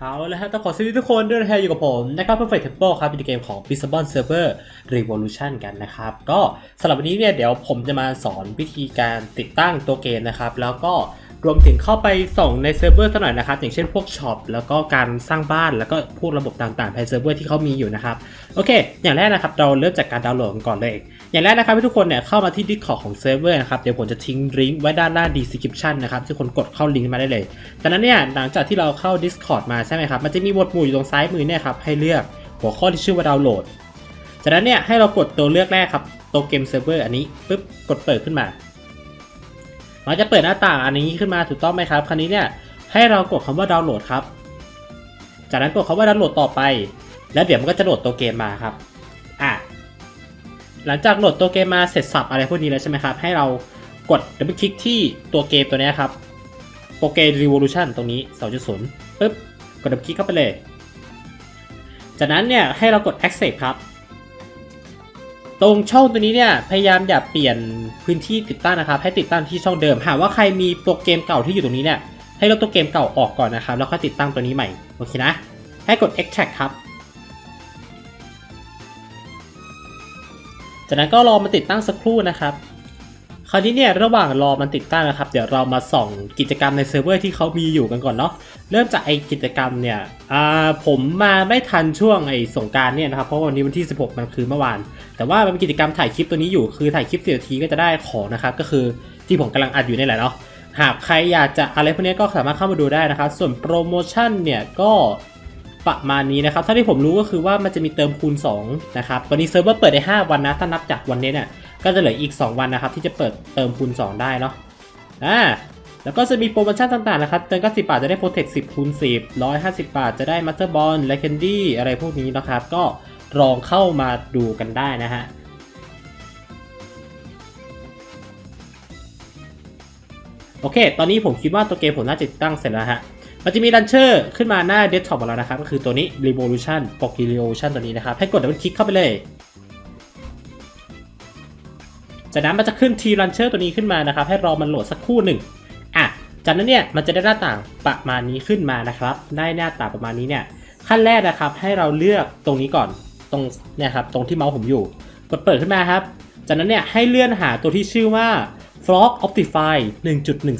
เอาละฮะต้องขอสวัสดีทุกคนด้วยนะฮะอยู่กับผมนะครับ Perfect Temple ครับเป็นเกมของ b i s b o n Server Revolution กันนะครับ ก็สำหรับวันนี้เนี่ยเดี๋ยวผมจะมาสอนวิธีการติดตั้งตัวเกมนะครับ แล้วก็ รวมถึงเข้าไปส่งในเซิร์ฟเวอร์สักหน่อยนะครับอย่างเช่นพวกช็อปแล้วก็การสร้างบ้านแล้วก็พวกระบบต่างๆภายในเซิร์ฟเวอร์ที่เขามีอยู่นะครับโอเค อย่างแรกนะครับเราเริ่มจากการดาวน์โหลดก่อนเลย อย่างแรกนะครับให้ทุกคนเนี่ยเข้ามาที่ Discord ของเซิร์ฟเวอร์นะครับเดี๋ยวผมจะทิ้งลิงก์ไว้ด้านล่าง description นะครับที่คนกดเข้าลิงก์มาได้เลยจากนั้นเนี่ยหลังจากที่เราเข้า Discord มาใช่ไหมครับมันจะมีหมวดหมู่อยู่ตรงซ้ายมือเนี่ยครับให้เลือกหัวข้อที่ชื่อว่าดาวน์โหลดจากนั้นเนี่ยให้เรากดตัวเลือกแรกครับตัวเกมเซิร์ฟเวอร์อันนี้ปุ๊บกดเปิดขึ้นมา มันจะเปิดหน้าต่างอันนี้ขึ้นมาถูกต้องไหมครับ คราวนี้เนี่ยให้เรากดคำว่าดาวน์โหลดครับ จากนั้นกดคำว่าดาวน์โหลดต่อไป แล้วเดี๋ยวมันก็จะโหลดตัวเกมมาครับ อะ หลังจากโหลดตัวเกมมาเสร็จสับอะไรพวกนี้แล้วใช่ไหมครับ ให้เรากดดับเบิลคลิกที่ตัวเกมตัวนี้ครับ โปเกม Revolution ตรงนี้ 2.0ปึ๊บ กดดับเบิลคลิกเข้าไปเลย จากนั้นเนี่ยให้เรากด Accept ครับ ตรงช่องตัวนี้เนี่ยพยายามอย่าเปลี่ยนพื้นที่ติดตั้งนะครับ ให้ติดตั้งที่ช่องเดิม หากว่าใครมีโปรแกรมเก่าที่อยู่ตรงนี้เนี่ยให้ลบตัวเกมเก่าออกก่อนนะครับ แล้วค่อยติดตั้งตัวนี้ใหม่โอเคนะ ให้กด extract ครับ จากนั้นก็รอมาติดตั้งสักครู่นะครับ คราวนี้เนี่ยระหว่างรอมันติดตั้งนะครับ เดี๋ยวเรามาส่องกิจกรรมในเซิร์ฟเวอร์ที่เขามีอยู่กันก่อนเนาะเริ่มจากไอกิจกรรมเนี่ยอ่าผมมาไม่ทันช่วงไอสงการเนี่ยนะครับเพราะวันนี้วันที่ 16 มันคือเมื่อวาน แต่ว่ามันเป็นกิจกรรมถ่ายคลิปตัวนี้อยู่คือถ่ายคลิปสินาทีก็จะได้ของนะครับก็คือที่ผมกำลังอัดอยู่นี่แหละเนาะหากใครอยากจะอะไรพวกนี้ก็สามารถเข้ามาดูได้นะครับ ส่วนโปรโมชั่นเนี่ยก็ประมาณนี้นะครับเท่าที่ผมรู้ก็คือว่ามันจะมีเติมคูณ2นะครับวันนี้เซิร์ฟเวอร์เปิดได้ 5 วันนะ ถ้านับจากวันนี้เนี่ย ก็จะเหลืออีก 2 วันนะครับ ที่จะเปิดเติมคูณ 2 ได้เนาะอ่าแล้วก็จะมีโปรโมชั่นต่างๆนะครับ เติม90บาทจะได้โปรเทค10คูณ10 150 บาทจะได้มัตเตอร์บอลและแคนดี้อะไรพวกนี้นะครับ ก็ลองเข้ามาดูกันได้นะฮะโอเค ตอนนี้ผมคิดว่าตัวเกมผมน่าจะติดตั้งเสร็จแล้วฮะ มันจะมีลันเชอร์ขึ้นมาหน้าเดสก์ท็อปของเรานะครับ ก็คือตัวนี้ Revolution p o k e Revolution ตัวนี้นะครับ ให้กดดับเบิลคลิกเข้าไปเลย จากนั้นมันจะขึ้น T Launcher ตัวนี้ขึ้นมานะครับ ให้รอมันโหลดสักครู่หนึ่งอะจากนั้นเนี่ยมันจะได้หน้าต่างประมาณนี้ขึ้นมานะครับ ได้หน้าต่างประมาณนี้เนี่ยขั้นแรกนะครับให้เราเลือกตรงนี้ก่อนตรงเนี่ยครับตรงที่เมาส์ผมอยู่ กดเปิดขึ้นมาครับ จากนั้นเนี่ยให้เลื่อนหาตัวที่ชื่อว่า Frog Optify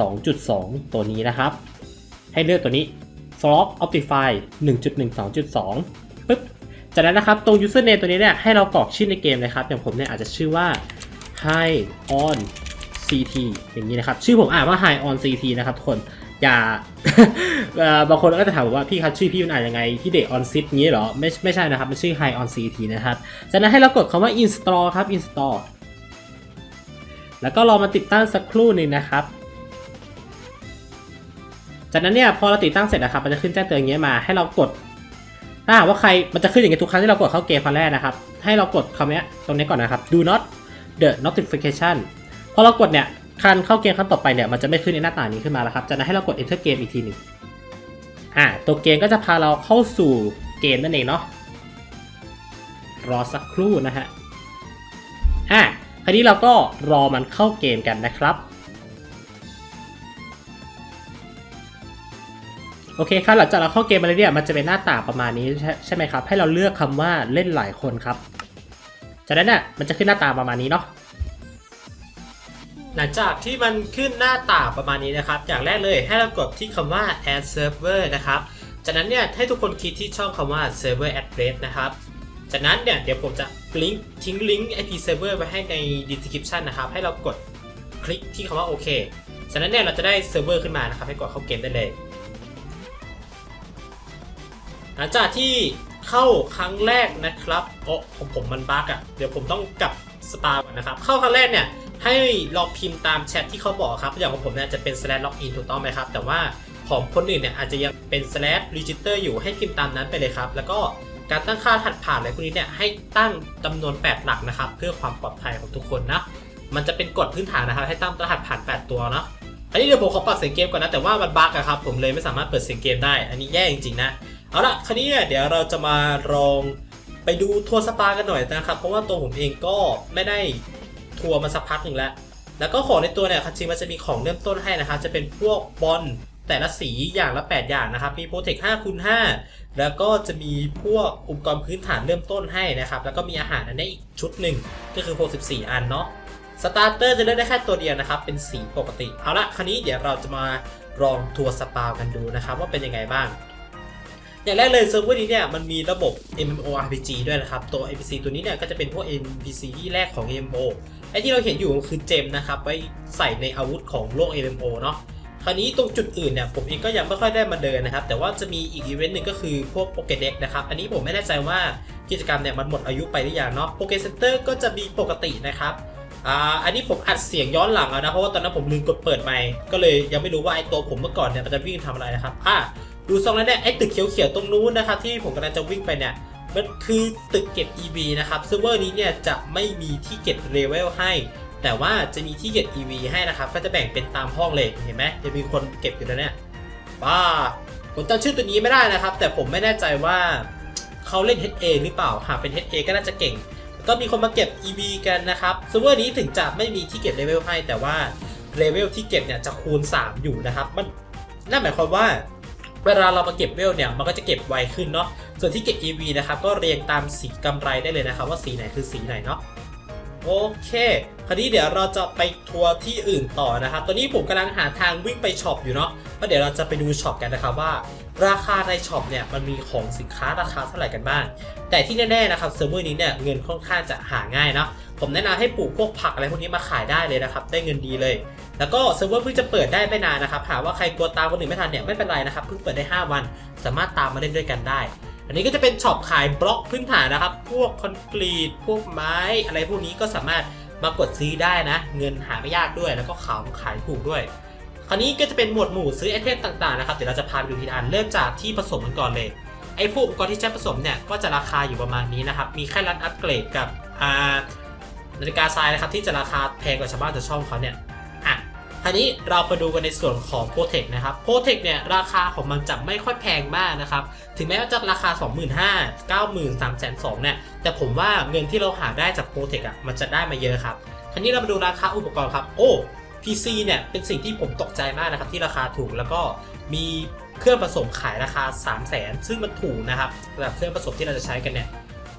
1.12.2 ตัวนี้นะครับ ให้เลือกตัวนี้ Frog Optify 1.12.2ปึ๊บจากนั้นนะครับตรง username ตัวนี้เนี่ยให้เรากรอกชื่อในเกมเลยครับอย่างผมเนี่ยอาจจะชื่อว่า High on CT อย่างนี้นะครับ ชื่อผมอ่านว่า High on CT นะครับทุกคนอย่าบางคนก็จะถามว่าพี่ครับชื่อพี่มันอ่านยังไงที่เด็ก on sit งี้เหรอไม่ไม่ใช่นะครับ มันชื่อ High on CT นะครับ จากนั้นให้เรากดคำว่า install ครับ install แล้วก็รอมาติดตั้งสักครู่นึงนะครับ จากนั้นเนี่ยพอเราติดตั้งเสร็จนะครับ มันจะขึ้นแจ้งเตือนอย่างเงี้ยมาให้เรากดถ้าหากว่าใครมันจะขึ้นอย่างเงี้ยทุกครั้งที่เรากดเข้าเกมครั้งแรกนะครับ ให้เรากดคำนี้ตรงนี้ก่อนนะครับ do not the notification พอเรากดเนี่ยคันเข้าเกมครั้งต่อไปเนี่ยมันจะไม่ขึ้นในหน้าต่างนี้ขึ้นมาแล้วครับจากนั้นให้เรากด enter game อีกทีหนึ่งอ่าตัวเกมก็จะพาเราเข้าสู่เกมนั่นเองเนาะรอสักครู่นะฮะอะคราวนี้เราก็รอมันเข้าเกมกันนะครับ โอเคครับหลังจากเราเข้าเกมมาแล้วเนี่ยมันจะเป็นหน้าต่างประมาณนี้ใช่ใช่ไหมครับ ให้เราเลือกคำว่าเล่นหลายคนครับ จากนั้นเนี่ยมันจะขึ้นหน้าตาประมาณนี้เนาะหลังจากที่มันขึ้นหน้าตาประมาณนี้นะครับ อย่างแรกเลยให้เรากดที่คำว่า add server นะครับจากนั้นเนี่ยให้ทุกคนคลิกที่ช่องคำว่า server address นะครับจากนั้นเนี่ยเดี๋ยวผมจะลิงก์ทิ้งลิงก์ IP server ไว้ให้ใน description นะครับ ให้เรากดคลิกที่คำว่าโอเคจากนั้นเนี่ยเราจะได้เซิร์ฟเวอร์ขึ้นมานะครับ ให้กดเข้าเกมได้เลย หลังจากที่ เข้าครั้งแรกนะครับโอ้ผมผมมันบั๊กอะ่ะ เดี๋ยวผมต้องกลับสตาร์ก่อนนะครับ เข้าครั้งแรกเนี่ยให้ลองพิมพ์ตามแชทที่เขาบอกครับ อย่างของผมเนี่ยจะเป็น slash login ถูกต้องไหมครับ แต่ว่าของคนอื่นเนี่ยอาจจะยังเป็น slash register อยู่ให้พิมพ์ตามนั้นไปเลยครับ แล้วก็การตั้งค่ารหัสผ่านอะไรพวกนี้เนี่ยให้ตั้งจำนวน 8 หลักนะครับ เพื่อความปลอดภัยของทุกคนนะ มันจะเป็นกฎพื้นฐานนะครับ ให้ตั้งรหัสผ่าน 8 ตัวเนาะ อันนี้เดี๋ยวผมขอปรับเสียงเกมก่อนนะ แต่ว่ามันบั๊กอะครับ ผมเลยไม่สามารถเปิดเสียงเกมได้ อันนี้แย่จริงๆนะ เอาละคราวนี้เนี่ยเดี๋ยวเราจะมาลองไปดูทัวร์สปากันหน่อยนะครับ เพราะว่าตัวผมเองก็ไม่ได้ทัวร์มาสักพักหนึ่งแล้ว แล้วก็ของในตัวเนี่ยจริงมันจะมีของเริ่มต้นให้นะครับ จะเป็นพวกบอลแต่ละสีอย่างละ 8 อย่างนะครับ มีโปรเทค5คูณ5แล้วก็จะมีพวกอุปกรณ์พื้นฐานเริ่มต้นให้นะครับ แล้วก็มีอาหารอันนี้อีกชุดหนึ่งก็คือ 64 อันเนาะ สตาร์เตอร์จะเลือกได้แค่ตัวเดียวนะครับ เป็นสีปกติ เอาละคราวนี้เดี๋ยวเราจะมาลองทัวร์สปากันดูนะครับว่าเป็นยังไงบ้าง อย่างแรกเลยเซิร์ฟเวอร์นี้เนี่ยมันมีระบบ MMORPG ด้วยนะครับ ตัว NPC ตัวนี้เนี่ยก็จะเป็นพวก NPC ที่แรกของ MMO ไอ้ที่เราเห็นอยู่ก็คือเจมนะครับไว้ใส่ในอาวุธของโลก MMO เนาะคราวนี้ตรงจุดอื่นเนี่ยผมเองก็ยังไม่ค่อยได้มาเดินนะครับ แต่ว่าจะมีอีกอีเวนต์หนึ่งก็คือพวกโปเกเด็กนะครับ อันนี้ผมไม่แน่ใจว่ากิจกรรมเนี่ยมันหมดอายุไปหรือยังเนาะโปเกเซ็นเตอร์ก็จะมีปกตินะครับอ่าอันนี้ผมอัดเสียงย้อนหลังอะนะเพราะว่าตอนนั้นผมลืมกดเปิดไมค์ก็เลยยังไม่รู้ว่าไอ้ตัวผมเมื่อก่อนเนี่ยมันจะวิ่งทำอะไรนะครับอะ ดูทรงแล้วเนี่ยไอ้ตึกเขียวๆตรงนู้นนะครับที่ผมกำลังจะวิ่งไปเนี่ยมันคือตึกเก็บ EV นะครับเซิร์ฟเวอร์นี้เนี่ยจะไม่มีที่เก็บเลเวลให้ แต่ว่าจะมีที่เก็บ EV ให้นะครับก็จะแบ่งเป็นตามห้องเลยเห็นไหมจะมีคนเก็บอยู่แล้วเนี่ยบ้าผมจำชื่อตัวนี้ไม่ได้นะครับ แต่ผมไม่แน่ใจว่าเขาเล่น HA หรือเปล่าหากเป็น HA ก็น่าจะเก่ง ก็มีคนมาเก็บ EV กันนะครับเซิร์ฟเวอร์นี้ถึงจะไม่มีที่เก็บเลเวลให้ แต่ว่าเลเวลที่เก็บเนี่ยจะคูณ 3 อยู่นะครับ มันนั่นหมายความว่า เวลาเรามาเก็บเวลเนี่ยมันก็จะเก็บไวขึ้นเนาะส่วนที่เก็บ EV นะครับก็เรียงตามสีกำไรได้เลยนะครับ ว่าสีไหนคือสีไหนเนาะโอเค คราวนี้เดี๋ยวเราจะไปทัวร์ที่อื่นต่อนะครับ ตอนนี้ผมกำลังหาทางวิ่งไปช็อปอยู่เนาะก็เดี๋ยวเราจะไปดูช็อปกันนะครับว่า ราคาในช็อปเนี่ยมันมีของสินค้าราคาเท่าไหร่กันบ้าง แต่ที่แน่ๆนะครับเซิร์ฟเวอร์นี้เนี่ยเงินค่อนข้างจะหาง่ายนะผมแนะนำให้ปลูกพวกผักอะไรพวกนี้มาขายได้เลยนะครับ ได้เงินดีเลย แล้วก็เซิร์ฟเวอร์เพิ่งจะเปิดได้ไม่นานนะครับหากว่าใครกลัวตามคนอื่นไม่ทันเนี่ยไม่เป็นไรนะครับเพิ่งเปิดได้ 5 วัน สามารถตามมาเล่นด้วยกันได้ อันนี้ก็จะเป็นช็อปขายบล็อกพื้นฐานนะครับ พวกคอนกรีตพวกไม้ อะไรพวกนี้ก็สามารถมากดซื้อได้นะ เงินหาไม่ยากด้วย แล้วก็ขาวขายถูกด้วย คราวนี้ก็จะเป็นหมวดหมู่ซื้อไอเทมต่างๆนะครับเดี๋ยวเราจะพาไปดูทีละอันเริ่มจากที่ผสมกันก่อนเลยไอพวกอุปกรณ์ที่ใช้ผสมเนี่ยก็จะราคาอยู่ประมาณนี้นะครับ มีแค่ร้านอัปเกรดกับอ่านาฬิกาทรายนะครับที่จะราคาแพงกว่าชาวบ้านชาวช่องเขาเนี่ยอะคราวนี้เราไปดูกันในส่วนของโ r เทคนะครับโ r เทคเนี่ยราคาของมันจะไม่ค่อยแพงมากนะครับ ถึงแม้ว่าจะราคา 25,000 90,000 3,200เนี่ยแต่ผมว่าเงินที่เราหาได้จากโ r เทคอะมันจะได้มาเยอะครับคราวนี้เรามาดูราคาอุปกรณ์ครับ โอ้ PC เนี่ยเป็นสิ่งที่ผมตกใจมากนะครับที่ราคาถูกแล้วก็มีเครื่องผสมขายราคา 3 0 0 0 0 0ซึ่งมันถูกนะครับสำหรับเครื่องผสมที่เราจะใช้กันเนี่ย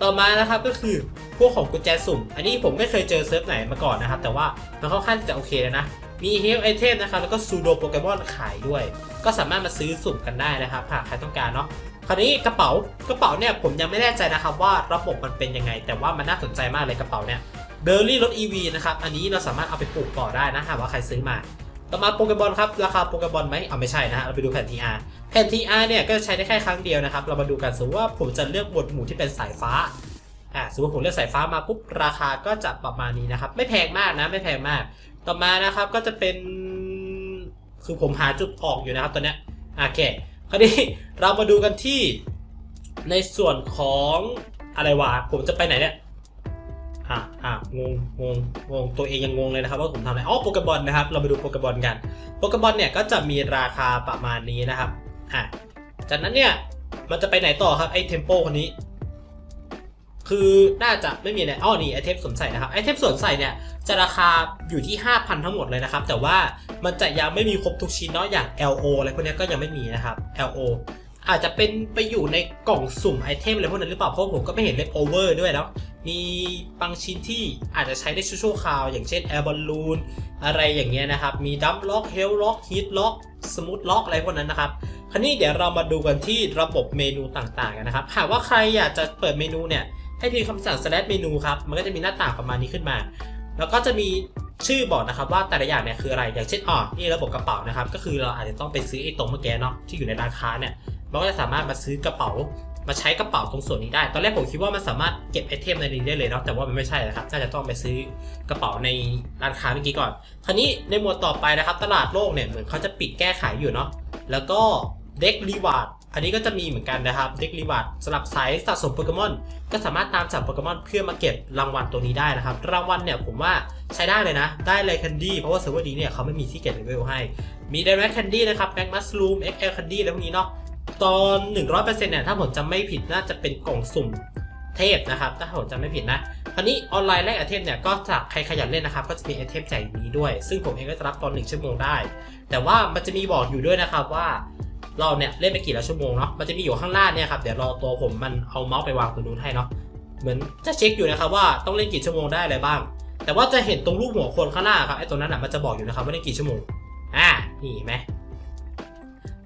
ต่อมานะครับก็คือพวกของกุญแจสุ่ม อันนี้ผมไม่เคยเจอเซิร์ฟไหนมาก่อนนะครับ แต่ว่ามันค่อนข้างจะโอเคเลยนะ มีเฮลไอเทมนะครับแล้วก็ซูโดโปเกมอนขายด้วย ก็สามารถมาซื้อสุ่มกันได้นะครับหากใครต้องการเนาะคราวนี้กระเป๋ากระเป๋าเนี่ยผมยังไม่แน่ใจนะครับว่าระบบมันเป็นยังไง แต่ว่ามันน่าสนใจมากเลยกระเป๋าเนี่ย เบอร์รี่รถ EV นะครับ อันนี้เราสามารถเอาไปปลูกต่อได้นะหากว่าใครซื้อมา ต่อมาโปเกมอนครับ ราคาโปเกมอนไหมเอาไม่ใช่นะฮะ เราไปดูแผ่น TR แผ่น TR เนี่ยก็จะใช้ได้แค่ครั้งเดียวนะครับ เรามาดูกันสมมติว่าผมจะเลือกหมวดหมู่ที่เป็นสายฟ้า อ่าสมมติผมเลือกสายฟ้ามาปุ๊บราคาก็จะประมาณนี้นะครับ ไม่แพงมากนะ ไม่แพงมาก ต่อมานะครับก็จะเป็น คือผมหาจุดออกอยู่นะครับตัวเนี้ย โอเค คราวนี้เรามาดูกันที่ในส่วนของอะไรวะ ผมจะไปไหนเนี่ย อะอะงงงงงงตัวเองยังงงเลยนะครับว่าผมทำอะไรอ๋อโปเกมอนนะครับ เราไปดูโปเกมอนกันโปเกมอนเนี่ยก็จะมีราคาประมาณนี้นะครับอะจากนั้นเนี่ยมันจะไปไหนต่อครับไอ้เทมโปคนนี้ คือน่าจะไม่มีอะไรอ๋อนี่ไอเทมสวมใส่นะครับไอเทมสวมใส่เนี่ยจะราคาอยู่ที่ 5,000 ทั้งหมดเลยนะครับ แต่ว่ามันจะยังไม่มีครบทุกชิ้นเนาะอย่าง LO อะไรพวกนี้ก็ยังไม่มีนะครับ LO อาจจะเป็นไปอยู่ในกล่องสุ่มไอเทมอะไรพวกนั้นหรือเปล่า เพราะผมก็ไม่เห็นเล f โอเวอร์ด้วยเนาะมีบางชิ้นที่อาจจะใช้ได้ชั่วคราว อย่างเช่น Air Balloon อะไรอย่างเงี้ยนะครับ มีดัมล็อกเฮลล็อกฮีทล็อกสมูทล็อกอะไรพวกนั้นนะครับคราวนี้เดี๋ยวเรามาดูกันที่ระบบเมนูต่างๆกันนะครับ หากว่าใครอยากจะเปิดเมนูเนี่ย ให้พิมพ์คำสั่ง slash เมนูครับ มันก็จะมีหน้าต่างประมาณนี้ขึ้นมา แล้วก็จะมีชื่อบอกนะครับว่าแต่ละอย่างเนี่ยคืออะไร อย่างเช่นอ๋อนี่ระบบกระเป๋านะครับ ก็คือเราอาจจะต้องไปซื้อไอ้ตรงเมื่อกี้เนาะที่อยู่ในร้านค้าเนี่ย มันก็จะสามารถมาซื้อกระเป๋ามาใช้กระเป๋าตรงส่วนนี้ได้ ตอนแรกผมคิดว่ามันสามารถเก็บไอเทมในนี้ได้เลยเนาะ แต่ว่ามันไม่ใช่นะครับ น่าจะต้องไปซื้อกระเป๋าในร้านค้าเมื่อกี้ก่อน คราวนี้ในหมวดต่อไปนะครับ ตลาดโลกเนี่ยเหมือนเขาจะปิดแก้ไขอยู่เนาะ แล้วก็เด็กรีวาร์ด อันนี้ก็จะมีเหมือนกันนะครับ เด็กรีวาร์ดสำหรับสายสะสมโปเกมอน ก็สามารถตามจับโปเกมอนเพื่อมาเก็บรางวัลตัวนี้ได้นะครับ รางวัลเนี่ยผมว่าใช้ได้เลยนะ ได้เลยแคนดี้ เพราะว่าเซิร์ฟเวอร์นี้เนี่ยเขาไม่มีที่เก็บเลเวลให้ มีไดแม็กแคนดี้นะครับแม็กมัสลูมเอ็กเอลแคนดี้อะไรพวกนี้เนาะ ตอน 100%เนี่ยถ้าผมจำไม่ผิดน่าจะเป็นกล่องสุ่มเทพนะครับถ้าผมจำไม่ผิดนะคราวนี้ออนไลน์แลกไอเทมเนี่ยก็จะใครขยันเล่นนะครับก็จะมีไอเทมแจกนี้ด้วย ซึ่งผมเองก็จะรับตอนหนึ่งชั่วโมงได้ แต่ว่ามันจะมีบอกอยู่ด้วยนะครับว่าเราเนี่ยเล่นไปกี่ล้วชั่วโมงเนาะมันจะมีอยู่ข้างล่างเนี่ยครับเดี๋ยวรอตัวผมมันเอาเมาส์ไปวางตรงนู้นให้เนาะเหมือนจะเช็คอยู่นะครับว่าต้องเล่นกี่ชั่วโมงได้อะไรบ้าง แต่ว่าจะเห็นตรงรูปหัวคนข้างหน้าครับไอ้ตรงนั้นอะมันจะบอกอยู่นะครับว่าเล่นกี่ชั่วโมงอ่านี่เห็นไหม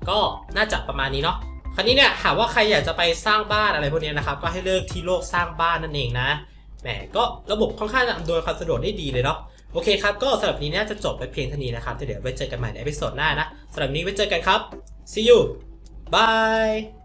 ก็น่าจะประมาณนี้เนาะคราวนี้เนี่ยหากว่าใครอยากจะไปสร้างบ้านอะไรพวกนี้นะครับก็ให้เลือกที่โลกสร้างบ้านนั่นเองนะแหมก็ระบบค่อนข้างจะอำนวยความสะดวกได้ดีเลยเนาะโอเคครับก็สำหรับนี้เนี่ยจะจบไปเพียงเท่านี้นะครับเดี๋ยวไว้เจอกันใหม่ในเอพิโซดหน้านะสำหรับนนี้ไว้เจอกันครับ see you bye